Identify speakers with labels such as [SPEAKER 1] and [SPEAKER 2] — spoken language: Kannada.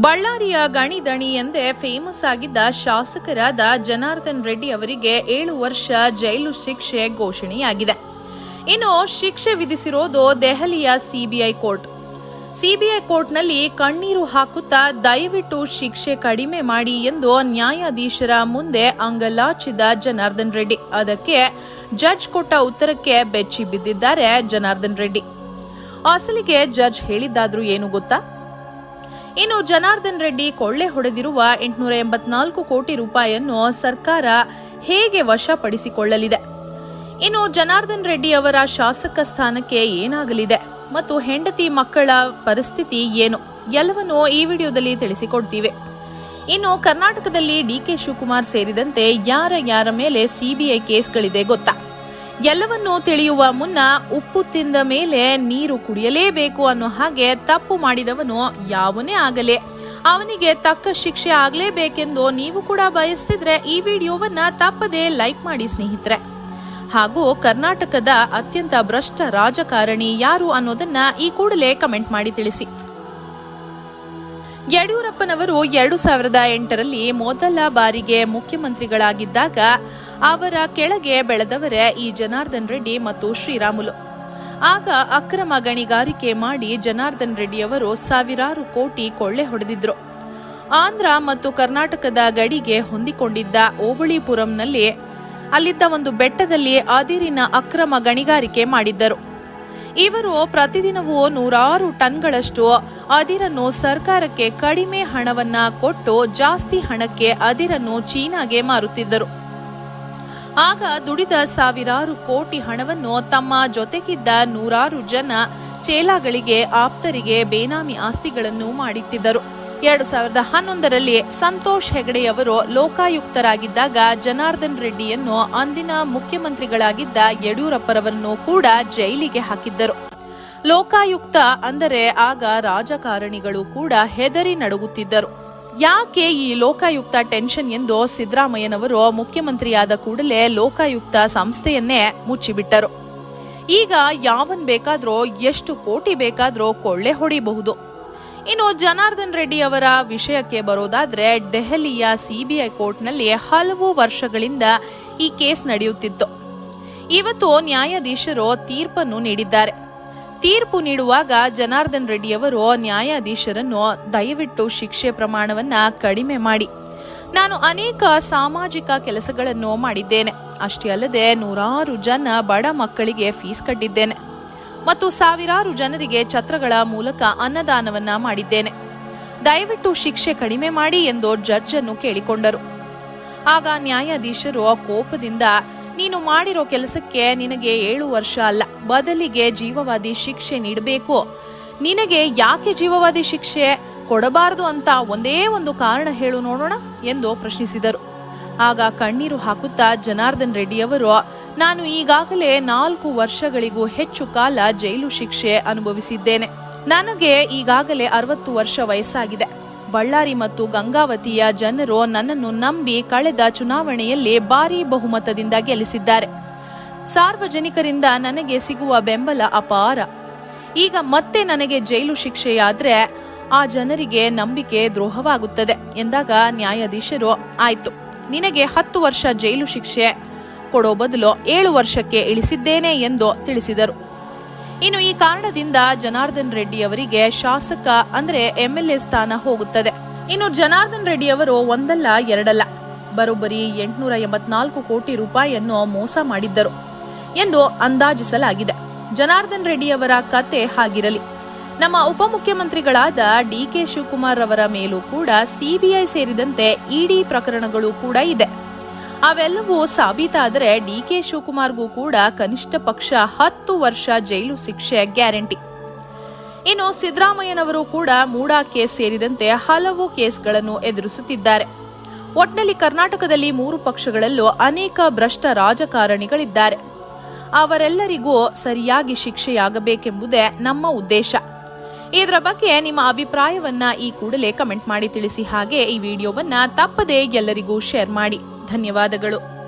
[SPEAKER 1] ಬಳ್ಳಾರಿಯ ಗಣಿದಣಿ ಎಂದೇ ಫೇಮಸ್ ಆಗಿದ್ದ ಶಾಸಕರಾದ ಜನಾರ್ದನ್ ರೆಡ್ಡಿ ಅವರಿಗೆ ಏಳು ವರ್ಷ ಜೈಲು ಶಿಕ್ಷೆ ಘೋಷಣೆಯಾಗಿದೆ. ಇನ್ನು ಶಿಕ್ಷೆ ವಿಧಿಸಿರೋದು ದೆಹಲಿಯ ಸಿಬಿಐ ಕೋರ್ಟ್. ಸಿಬಿಐ ಕೋರ್ಟ್ನಲ್ಲಿ ಕಣ್ಣೀರು ಹಾಕುತ್ತಾ ದಯವಿಟ್ಟು ಶಿಕ್ಷೆ ಕಡಿಮೆ ಮಾಡಿ ಎಂದು ನ್ಯಾಯಾಧೀಶರ ಮುಂದೆ ಅಂಗಲಾಚಿದ ಜನಾರ್ದನ್ ರೆಡ್ಡಿ. ಅದಕ್ಕೆ ಜಡ್ಜ್ ಕೊಟ್ಟ ಉತ್ತರಕ್ಕೆ ಬೆಚ್ಚಿ ಬಿದ್ದಿದ್ದಾರೆ ಜನಾರ್ದನ್ ರೆಡ್ಡಿ. ಅಸಲಿಗೆ ಜಡ್ಜ್ ಹೇಳಿದ್ದಾದ್ರೂ ಏನು ಗೊತ್ತಾ? ಇನ್ನು ಜನಾರ್ದನ್ ರೆಡ್ಡಿ ಕೊಳ್ಳೆ ಹೊಡೆದಿರುವ ಎಂಟುನೂರ ಎಂಬತ್ನಾಲ್ಕು ಕೋಟಿ ರೂಪಾಯಿಯನ್ನು ಸರ್ಕಾರ ಹೇಗೆ ವಶಪಡಿಸಿಕೊಳ್ಳಲಿದೆ? ಇನ್ನು ಜನಾರ್ದನ್ ರೆಡ್ಡಿ ಅವರ ಶಾಸಕ ಸ್ಥಾನಕ್ಕೆ ಏನಾಗಲಿದೆ? ಮತ್ತು ಹೆಂಡತಿ ಮಕ್ಕಳ ಪರಿಸ್ಥಿತಿ ಏನು? ಎಲ್ಲವನ್ನೂ ಈ ವಿಡಿಯೋದಲ್ಲಿ ತಿಳಿಸಿಕೊಡ್ತೀವಿ. ಇನ್ನು ಕರ್ನಾಟಕದಲ್ಲಿ ಡಿಕೆ ಶಿವಕುಮಾರ್ ಸೇರಿದಂತೆ ಯಾರ ಯಾರ ಮೇಲೆ ಸಿಬಿಐ ಕೇಸ್ಗಳಿದೆ ಗೊತ್ತಾ? ಎಲ್ಲವನ್ನೂ ತಿಳಿಯುವ ಮುನ್ನ ಉಪ್ಪು ತಿಂದ ಮೇಲೆ ನೀರು ಕುಡಿಯಲೇಬೇಕು ಅನ್ನೋ ಹಾಗೆ ತಪ್ಪು ಮಾಡಿದವನು ಯಾವನೇ ಆಗಲಿ. ಅವನಿಗೆ ತಕ್ಕ ಶಿಕ್ಷೆ ಆಗಲೇಬೇಕೆಂದು ನೀವು ಕೂಡ ಬಯಸ್ತಿದ್ರೆ ಈ ವಿಡಿಯೋವನ್ನ ತಪ್ಪದೇ ಲೈಕ್ ಮಾಡಿ ಸ್ನೇಹಿತರೆ. ಹಾಗೂ ಕರ್ನಾಟಕದ ಅತ್ಯಂತ ಭ್ರಷ್ಟ ರಾಜಕಾರಣಿ ಯಾರು ಅನ್ನೋದನ್ನ ಈ ಕೂಡಲೇ ಕಮೆಂಟ್ ಮಾಡಿ ತಿಳಿಸಿ. ಯಡಿಯೂರಪ್ಪನವರು ಎರಡು ಸಾವಿರದ ಎಂಟರಲ್ಲಿ ಮೊದಲ ಬಾರಿಗೆ ಮುಖ್ಯಮಂತ್ರಿಗಳಾಗಿದ್ದಾಗ ಅವರ ಕೆಳಗೆ ಬೆಳೆದವರೇ ಈ ಜನಾರ್ದನ್ ರೆಡ್ಡಿ ಮತ್ತು ಶ್ರೀರಾಮುಲು. ಆಗ ಅಕ್ರಮ ಗಣಿಗಾರಿಕೆ ಮಾಡಿ ಜನಾರ್ದನ್ ರೆಡ್ಡಿಯವರು ಸಾವಿರಾರು ಕೋಟಿ ಕೊಳ್ಳೆ ಹೊಡೆದಿದ್ರು. ಆಂಧ್ರ ಮತ್ತು ಕರ್ನಾಟಕದ ಗಡಿಗೆ ಹೊಂದಿಕೊಂಡಿದ್ದ ಓಬಳಿಪುರಂನಲ್ಲಿ ಅಲ್ಲಿದ್ದ ಒಂದು ಬೆಟ್ಟದಲ್ಲಿ ಅದಿರಿನ ಅಕ್ರಮ ಗಣಿಗಾರಿಕೆ ಮಾಡಿದ್ದರು. ಇವರು ಪ್ರತಿದಿನವೂ ನೂರಾರು ಟನ್ಗಳಷ್ಟು ಅದಿರನ್ನು ಸರ್ಕಾರಕ್ಕೆ ಕಡಿಮೆ ಹಣವನ್ನ ಕೊಟ್ಟು ಜಾಸ್ತಿ ಹಣಕ್ಕೆ ಅದಿರನ್ನು ಚೀನಾಗೆ ಮಾರುತ್ತಿದ್ದರು. ಆಗ ದುಡಿದ ಸಾವಿರಾರು ಕೋಟಿ ಹಣವನ್ನು ತಮ್ಮ ಜೊತೆಗಿದ್ದ ನೂರಾರು ಜನ ಚೇಲಾಗಳಿಗೆ, ಆಪ್ತರಿಗೆ, ಬೇನಾಮಿ ಆಸ್ತಿಗಳನ್ನು ಮಾಡಿಟ್ಟಿದ್ದರು. ಎರಡು ಸಾವಿರದ ಹನ್ನೊಂದರಲ್ಲಿ ಸಂತೋಷ್ ಹೆಗಡೆಯವರು ಲೋಕಾಯುಕ್ತರಾಗಿದ್ದಾಗ ಜನಾರ್ದನ್ ರೆಡ್ಡಿಯನ್ನು ಅಂದಿನ ಮುಖ್ಯಮಂತ್ರಿಗಳಾಗಿದ್ದ ಯಡಿಯೂರಪ್ಪರವನ್ನು ಕೂಡ ಜೈಲಿಗೆ ಹಾಕಿದ್ದರು. ಲೋಕಾಯುಕ್ತ ಅಂದರೆ ಆಗ ರಾಜಕಾರಣಿಗಳು ಕೂಡ ಹೆದರಿ ನಡುಗುತ್ತಿದ್ದರು. ಯಾಕೆ ಈ ಲೋಕಾಯುಕ್ತ ಟೆನ್ಷನ್ ಎಂದು ಸಿದ್ದರಾಮಯ್ಯನವರು ಮುಖ್ಯಮಂತ್ರಿಯಾದ ಕೂಡಲೇ ಲೋಕಾಯುಕ್ತ ಸಂಸ್ಥೆಯನ್ನೇ ಮುಚ್ಚಿಬಿಟ್ಟರು. ಈಗ ಯಾವನ್ ಬೇಕಾದರೂ, ಎಷ್ಟು ಕೋಟಿ ಬೇಕಾದರೂ ಕೊಳ್ಳೆ ಹೊಡಿಬಹುದು. ಇನ್ನು ಜನಾರ್ದನ್ ರೆಡ್ಡಿ ಅವರ ವಿಷಯಕ್ಕೆ ಬರೋದಾದ್ರೆ, ದೆಹಲಿಯ ಸಿಬಿಐ ಕೋರ್ಟ್ನಲ್ಲಿ ಹಲವು ವರ್ಷಗಳಿಂದ ಈ ಕೇಸ್ ನಡೆಯುತ್ತಿತ್ತು. ಇವತ್ತು ನ್ಯಾಯಾಧೀಶರು ತೀರ್ಪನ್ನು ನೀಡಿದ್ದಾರೆ. ತೀರ್ಪು ನೀಡುವಾಗ ಜನಾರ್ದನ್ ರೆಡ್ಡಿ ಅವರು ನ್ಯಾಯಾಧೀಶರನ್ನು ದಯವಿಟ್ಟು ಶಿಕ್ಷೆ ಪ್ರಮಾಣವನ್ನ ಕಡಿಮೆ ಮಾಡಿ. ನಾನು ಅನೇಕ ಸಾಮಾಜಿಕ ಕೆಲಸಗಳನ್ನು ಮಾಡಿದ್ದೇನೆ. ಅಷ್ಟೇ ಅಲ್ಲದೆ ನೂರಾರು ಜನ ಬಡ ಮಕ್ಕಳಿಗೆ ಫೀಸ್ ಕಟ್ಟಿದ್ದೇನೆ. ಮತ್ತು ಸಾವಿರಾರು ಜನರಿಗೆ ಛತ್ರಗಳ ಮೂಲಕ ಅನ್ನದಾನವನ್ನ ಮಾಡಿದ್ದೇನೆ. ದಯವಿಟ್ಟು ಶಿಕ್ಷೆ ಕಡಿಮೆ ಮಾಡಿ ಎಂದು ಜಡ್ಜ್ ಅನ್ನು ಕೇಳಿಕೊಂಡರು. ಆಗ ನ್ಯಾಯಾಧೀಶರು ಕೋಪದಿಂದ, ನೀನು ಮಾಡಿರೋ ಕೆಲಸಕ್ಕೆ ನಿನಗೆ ಏಳು ವರ್ಷ ಅಲ್ಲ. ಬದಲಿಗೆ ಜೀವವಾದಿ ಶಿಕ್ಷೆ ನೀಡಬೇಕು. ನಿನಗೆ ಯಾಕೆ ಜೀವವಾದಿ ಶಿಕ್ಷೆ? ಕೊಡಬಾರದು ಅಂತ ಒಂದೇ ಒಂದು ಕಾರಣ ಹೇಳು ನೋಡೋಣ, ಎಂದು ಪ್ರಶ್ನಿಸಿದರು. ಆಗ ಕಣ್ಣೀರು ಹಾಕುತ್ತಾ ಜನಾರ್ದನ್ ರೆಡ್ಡಿಯವರು, ನಾನು ಈಗಾಗಲೇ ನಾಲ್ಕು ವರ್ಷಗಳಿಗೂ ಹೆಚ್ಚು ಕಾಲ ಜೈಲು ಶಿಕ್ಷೆ ಅನುಭವಿಸಿದ್ದೇನೆ. ನನಗೆ ಈಗಾಗಲೇ ಅರವತ್ತು ವರ್ಷ ವಯಸ್ಸಾಗಿದೆ. ಬಳ್ಳಾರಿ ಮತ್ತು ಗಂಗಾವತಿಯ ಜನರು ನನ್ನನ್ನು ನಂಬಿ ಕಳೆದ ಚುನಾವಣೆಯಲ್ಲಿ ಭಾರೀ ಬಹುಮತದಿಂದ ಗೆಲ್ಲಿಸಿದ್ದಾರೆ. ಸಾರ್ವಜನಿಕರಿಂದ ನನಗೆ ಸಿಗುವ ಬೆಂಬಲ ಅಪಾರ. ಈಗ ಮತ್ತೆ ನನಗೆ ಜೈಲು ಶಿಕ್ಷೆಯಾದ್ರೆ ಆ ಜನರಿಗೆ ನಂಬಿಕೆ ದ್ರೋಹವಾಗುತ್ತದೆ, ಎಂದಾಗ ನ್ಯಾಯಾಧೀಶರು, ಆಯ್ತು. ನಿನಗೆ ಹತ್ತು ವರ್ಷ ಜೈಲು ಶಿಕ್ಷೆ ಕೊಡೋ ಬದಲು ಏಳು ವರ್ಷಕ್ಕೆ ಇಳಿಸಿದ್ದೇನೆ ಎಂದು ತಿಳಿಸಿದರು. ಇನ್ನು ಈ ಕಾರಣದಿಂದ ಜನಾರ್ದನ್ ರೆಡ್ಡಿ ಅವರಿಗೆ ಶಾಸಕ ಅಂದ್ರೆ ಎಂಎಲ್ಎ ಸ್ಥಾನ ಹೋಗುತ್ತದೆ. ಇನ್ನು ಜನಾರ್ದನ್ ರೆಡ್ಡಿ ಅವರು ಒಂದಲ್ಲ, ಎರಡಲ್ಲ. ಬರೋಬ್ಬರಿ ಎಂಟುನೂರ ಎಂಬತ್ನಾಲ್ಕು ಕೋಟಿ ರೂಪಾಯಿಯನ್ನು ಮೋಸ ಮಾಡಿದ್ದರು ಎಂದು ಅಂದಾಜಿಸಲಾಗಿದೆ. ಜನಾರ್ದನ್ ರೆಡ್ಡಿಯವರ ಕತೆ ಹಾಗಿರಲಿ. ನಮ್ಮ ಉಪಮುಖ್ಯಮಂತ್ರಿಗಳಾದ ಡಿಕೆ ಶಿವಕುಮಾರ್ ಅವರ ಮೇಲೂ ಕೂಡ ಸಿಬಿಐ ಸೇರಿದಂತೆ ಇಡಿ ಪ್ರಕರಣಗಳು ಕೂಡ ಇದೆ. ಅವೆಲ್ಲವೂ ಸಾಬೀತಾದರೆ ಡಿ ಕೆ ಶಿವಕುಮಾರ್ಗೂ ಕೂಡ ಕನಿಷ್ಠ ಪಕ್ಷ ಹತ್ತು ವರ್ಷ ಜೈಲು ಶಿಕ್ಷೆ ಗ್ಯಾರಂಟಿ. ಇನ್ನು ಸಿದ್ದರಾಮಯ್ಯನವರು ಕೂಡ ಮೂಡಾ ಕೇಸ್ ಸೇರಿದಂತೆ ಹಲವು ಕೇಸ್ಗಳನ್ನು ಎದುರಿಸುತ್ತಿದ್ದಾರೆ. ಒಟ್ಟಿನಲ್ಲಿ ಕರ್ನಾಟಕದಲ್ಲಿ ಮೂರು ಪಕ್ಷಗಳಲ್ಲೂ ಅನೇಕ ಭ್ರಷ್ಟ ರಾಜಕಾರಣಿಗಳಿದ್ದಾರೆ. ಅವರೆಲ್ಲರಿಗೂ ಸರಿಯಾಗಿ ಶಿಕ್ಷೆಯಾಗಬೇಕೆಂಬುದೇ ನಮ್ಮ ಉದ್ದೇಶ. ಇದರ ಬಗ್ಗೆ ನಿಮ್ಮ ಅಭಿಪ್ರಾಯವನ್ನ ಈ ಕೂಡಲೇ ಕಮೆಂಟ್ ಮಾಡಿ ತಿಳಿಸಿ ಹಾಗೆ ಈ ವಿಡಿಯೋವನ್ನ ತಪ್ಪದೇ ಎಲ್ಲರಿಗೂ ಶೇರ್ ಮಾಡಿ. ಧನ್ಯವಾದಗಳು.